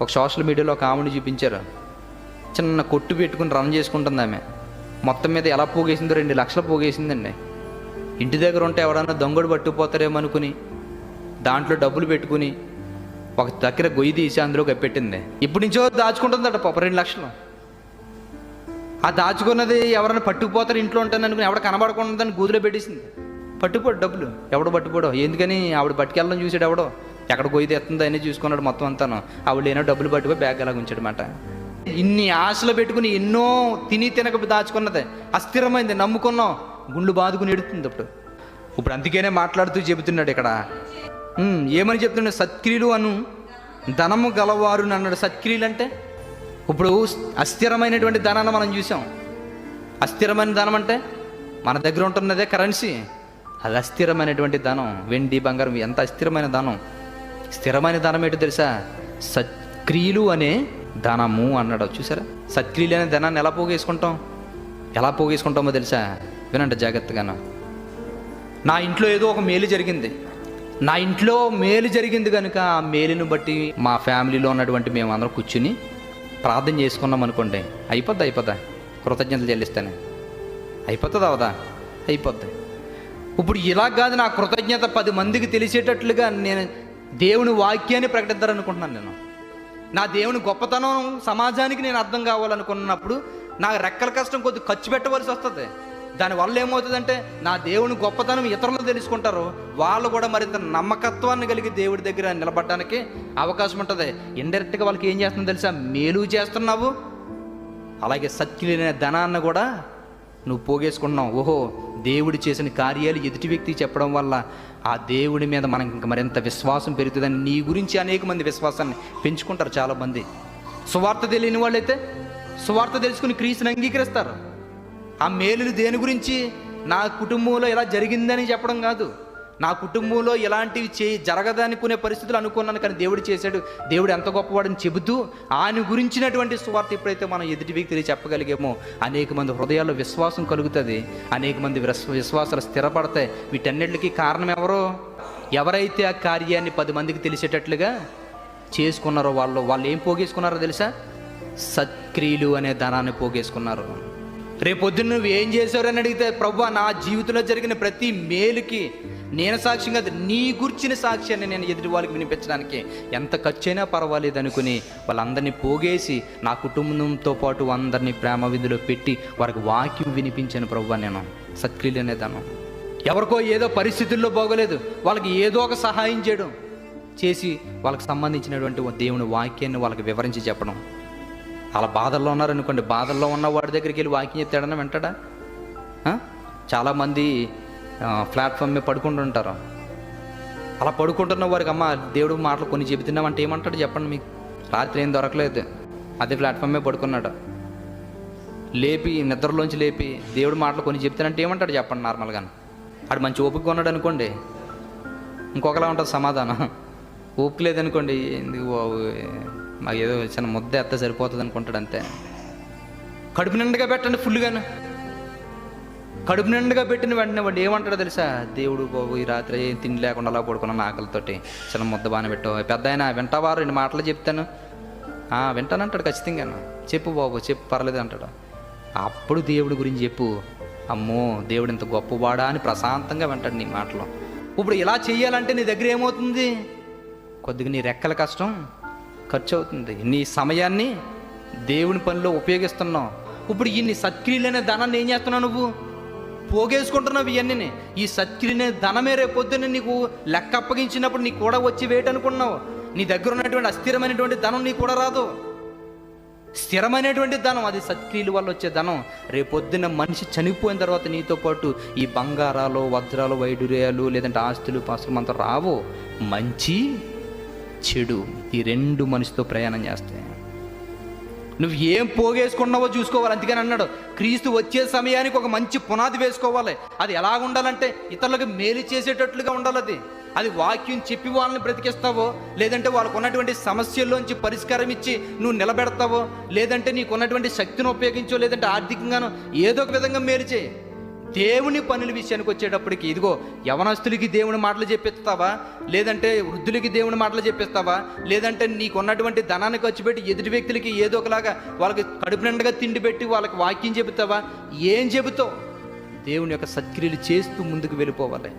ఒక సోషల్ మీడియాలో ఒక ఆమెను చూపించారు. చిన్న కొట్టు పెట్టుకుని రన్ చేసుకుంటుంది ఆమె. మొత్తం మీద ఎలా పోగేసిందో రెండు లక్షలు పోగేసిందండి. ఇంటి దగ్గర ఉంటే ఎవడన్నా దొంగడు పట్టుకుపోతారేమో అనుకుని దాంట్లో డబ్బులు పెట్టుకుని ఒక దగ్గర గొయ్యి తీసి అందులో పెట్టింది ఇప్పటి నుంచో దాచుకుంటుందట పాప రెండు లక్షలు. ఆ దాచుకున్నది ఎవరైనా పట్టుకుపోతారు ఇంట్లో ఉంటాను అనుకుని ఎవడ కనబడకుండా దాన్ని గూదులో పెట్టేసింది. పట్టుకోడు డబ్బులు. ఎవడో పట్టుకోడో? ఎందుకని ఆవిడ పట్టుకెళ్ళడం చూసాడు ఎవడో? ఎక్కడ గొయ్యి తెస్తుందో అన్నీ చూసుకున్నాడు మొత్తం అంతాను. ఆవిడ లేనో డబ్బులు పట్టుకుని బ్యాగ్ ఎలా ఉంచాడమాట. ఇన్ని ఆశలు పెట్టుకుని ఎన్నో తిని తినక దాచుకున్నదే. అస్థిరమైంది నమ్ముకున్నాం. గుండు బాదుకుని ఎడుతుంది అప్పుడు. ఇప్పుడు అందుకనే మాట్లాడుతూ చెబుతున్నాడు ఇక్కడ. ఏమని చెప్తున్నాడు? సత్క్రియలు అను. ధనము గలవారు అన్నాడు. సత్క్రియలు అంటే? ఇప్పుడు అస్థిరమైనటువంటి ధనాన్ని మనం చూసాం. అస్థిరమైన ధనం అంటే? మన దగ్గర ఉంటున్నదే కరెన్సీ. అది అస్థిరమైనటువంటి ధనం. వెండి బంగారం ఎంత అస్థిరమైన ధనం. స్థిరమైన ధనం ఏంటో తెలుసా? సత్క్రియలు అనే ధనము అన్నాడు. చూసారా? సత్క్రియలు అనే ధనాన్ని ఎలా పోగేసుకుంటాం? ఎలా పోగేసుకుంటామో తెలుసా? వినండి జాగ్రత్తగాను. నా ఇంట్లో ఏదో ఒక మేలు జరిగింది. నా ఇంట్లో మేలు జరిగింది కనుక ఆ మేలును బట్టి మా ఫ్యామిలీలో ఉన్నటువంటి మేమందరం కూర్చుని ప్రార్థన చేసుకున్నాం అనుకోండి. అయిపోద్ది అయిపోద్దా? కృతజ్ఞతలు చెల్లిస్తాను. అయిపోతుంది అవదా? అయిపోద్ది. ఇప్పుడు ఇలా కాదు నా కృతజ్ఞత పది మందికి తెలిసేటట్లుగా నేను దేవుని వాక్యాన్ని ప్రకటిద్దారనుకుంటున్నాను నేను. నా దేవుని గొప్పతనం సమాజానికి నేను అర్థం కావాలనుకున్నప్పుడు నా రెక్కల కష్టం కొద్ది ఖర్చు పెట్టవలసి వస్తుంది. దానివల్ల ఏమవుతుందంటే నా దేవుని గొప్పతనం ఇతరులు తెలుసుకుంటారు. వాళ్ళు కూడా మరింత నమ్మకత్వాన్ని కలిగి దేవుడి దగ్గర నిలబడడానికి అవకాశం ఉంటుంది. ఇండైరెక్ట్గా వాళ్ళకి ఏం చేస్తుందో తెలుసా? మేలు చేస్తున్నావు. అలాగే సత్యులైన ధనాన్ని కూడా నువ్వు పోగేసుకున్నావు ఓహో దేవుడు చేసిన కార్యాలు ఎదుటి వ్యక్తి చెప్పడం వల్ల ఆ దేవుడి మీద మనకి ఇంకా మరింత విశ్వాసం పెరుగుతుందని నీ గురించి అనేక మంది విశ్వాసాన్ని పెంచుకుంటారు చాలామంది. సువార్త తెలియని వాళ్ళైతే సువార్త తెలుసుకుని క్రీస్తుని అంగీకరిస్తారు. ఆ మేలులు దేని గురించి? నా కుటుంబంలో ఇలా జరిగిందని చెప్పడం కాదు. నా కుటుంబంలో ఇలాంటివి చే జరగదనుకునే పరిస్థితులు అనుకున్నాను కానీ దేవుడు చేశాడు. దేవుడు ఎంత గొప్పవాడని చెబుతూ ఆయన గురించినటువంటి స్వార్థ ఎప్పుడైతే మనం ఎదుటి వ్యక్తిని చెప్పగలిగేమో అనేక మంది హృదయాల్లో విశ్వాసం కలుగుతుంది. అనేక మంది విశ్వ- విశ్వాసాలు స్థిరపడతాయి. వీటన్నిటికీ కారణం ఎవరో? ఎవరైతే ఆ కార్యాన్ని పది మందికి తెలిసేటట్లుగా చేసుకున్నారో వాళ్ళు వాళ్ళు ఏం పోగేసుకున్నారో తెలుసా? సత్క్రియలు అనే ధనాన్ని పోగేసుకున్నారు. రేపొద్దున నువ్వు ఏం చేశావు అడిగితే ప్రభు నా జీవితంలో జరిగిన ప్రతి మేలుకి నేను సాక్ష్యం కాదు నీ గుర్చిన సాక్ష్యాన్ని నేను ఎదుటి వాళ్ళకి వినిపించడానికి ఎంత ఖర్చైనా పర్వాలేదు అనుకుని వాళ్ళందరినీ పోగేసి నా కుటుంబంతో పాటు అందరినీ ప్రేమ విధిలో పెట్టి వారికి వాక్యం వినిపించాను ప్రభు నేను సత్క్రియలు అనేదాను ఎవరికో ఏదో పరిస్థితుల్లో బాగోలేదు వాళ్ళకి ఏదో ఒక సహాయం చేయడం చేసి వాళ్ళకి సంబంధించినటువంటి దేవుని వాక్యాన్ని వాళ్ళకి వివరించి చెప్పడం. అలా బాధల్లో ఉన్నారనుకోండి బాధల్లో ఉన్న వాడి దగ్గరికి వెళ్ళి వాకింగ్ చెప్తాడన్నా వింటాడా? చాలామంది ప్లాట్ఫామ్ మీద పడుకుంటుంటారు అలా పడుకుంటున్న వారికి అమ్మ దేవుడు మాటలు కొన్ని చెబుతున్నామంటే ఏమంటాడు చెప్పండి మీకు? రాత్రి ఏం దొరకలేదు. అదే ప్లాట్ఫామ్ మీద పడుకున్నాడు. లేపి నిద్రలోంచి లేపి దేవుడు మాటలు కొన్ని చెప్తానంటే ఏమంటాడు చెప్పండి నార్మల్గా ఆడు మంచి ఓపిక ఉన్నాడు అనుకోండి. ఇంకొకలా ఉంటుంది సమాధానం. ఓపిక లేదనుకోండి ఎందుకు బాబు? మాకు ఏదో చిన్న ముద్ద ఎత్త సరిపోతుంది అనుకుంటాడు అంతే. కడుపు నిండుగా పెట్టండి ఫుల్గాను కడుపు నిండుగా పెట్టిన వెంటనే వాడు ఏమంటాడో తెలుసా? దేవుడు బాబు ఈ రాత్రి ఏం తిండి లేకుండా అలా పడుకున్నాను ఆకలితోటి. చిన్న ముద్ద బాగానే పెట్టావు పెద్ద ఆయన వింటావా రెండు మాటలు చెప్తాను. వింటాను వింటానంటాడు ఖచ్చితంగా చెప్పు బాబు చెప్పు పర్లేదు అంటాడు. అప్పుడు దేవుడి గురించి చెప్పు. అమ్మో దేవుడు ఇంత గొప్పవాడా అని ప్రశాంతంగా వింటాడు నీ మాటలు. ఇప్పుడు ఇలా చేయాలంటే నీ దగ్గర ఏమవుతుంది? కొద్దిగా నీ రెక్కల కష్టం ఖర్చు అవుతుంది నీ సమయాన్ని దేవుని పనిలో ఉపయోగిస్తున్నావు. ఇప్పుడు ఇన్ని సత్క్రియలనే ధనాన్ని ఏం చేస్తున్నావు నువ్వు? పోగేసుకుంటున్నావు ఇవన్నీ ఈ సత్క్రియనే ధనమే రేపొద్దున పొద్దున్న నీకు లెక్క అప్పగించినప్పుడు నీకు కూడా వచ్చి వేయటనుకున్నావు. నీ దగ్గర ఉన్నటువంటి అస్థిరమైనటువంటి ధనం నీకు కూడా రాదు. స్థిరమైనటువంటి ధనం అది సత్క్రియల వల్ల వచ్చే ధనం. రేపొద్దున మనిషి చనిపోయిన తర్వాత నీతో పాటు ఈ బంగారాలు వజ్రాలు వైడూర్యాలు లేదంటే ఆస్తులు పాస్తులు అంతా రావు. మంచి చెడు. ఈ రెండు మనిషితో ప్రయాణం చేస్తాయి నువ్వు ఏం పోగేసుకున్నావో చూసుకోవాలి. అందుకని అన్నాడు క్రీస్తు వచ్చే సమయానికి ఒక మంచి పునాది వేసుకోవాలి. అది ఎలా ఉండాలంటే ఇతరులకు మేలు చేసేటట్లుగా ఉండాలి అది. అది వాక్యం చెప్పి వాళ్ళని బ్రతికిస్తావో లేదంటే వాళ్ళకు ఉన్నటువంటి సమస్యల్లోంచి పరిష్కారం ఇచ్చి నువ్వు నిలబెడతావో లేదంటే నీకు ఉన్నటువంటి శక్తిని ఉపయోగించో లేదంటే ఆర్థికంగానో ఏదో ఒక విధంగా మేలు చేయి. దేవుని పనుల విషయానికి వచ్చేటప్పటికి ఇదిగో యవనస్తులకి దేవుని మాటలు చెప్పిస్తావా? లేదంటే వృద్ధులకి దేవుని మాటలు చెప్పిస్తావా? లేదంటే నీకున్నటువంటి ధనాన్ని ఖర్చు పెట్టి ఎదుటి వ్యక్తులకి ఏదో ఒకలాగా వాళ్ళకి కడుపు నిండగా తిండి పెట్టి వాళ్ళకి వాక్యం చెబుతావా? ఏం చెబుతావు? దేవుని యొక్క సత్క్రియలు చేస్తూ ముందుకు వెళ్ళిపోవాలి.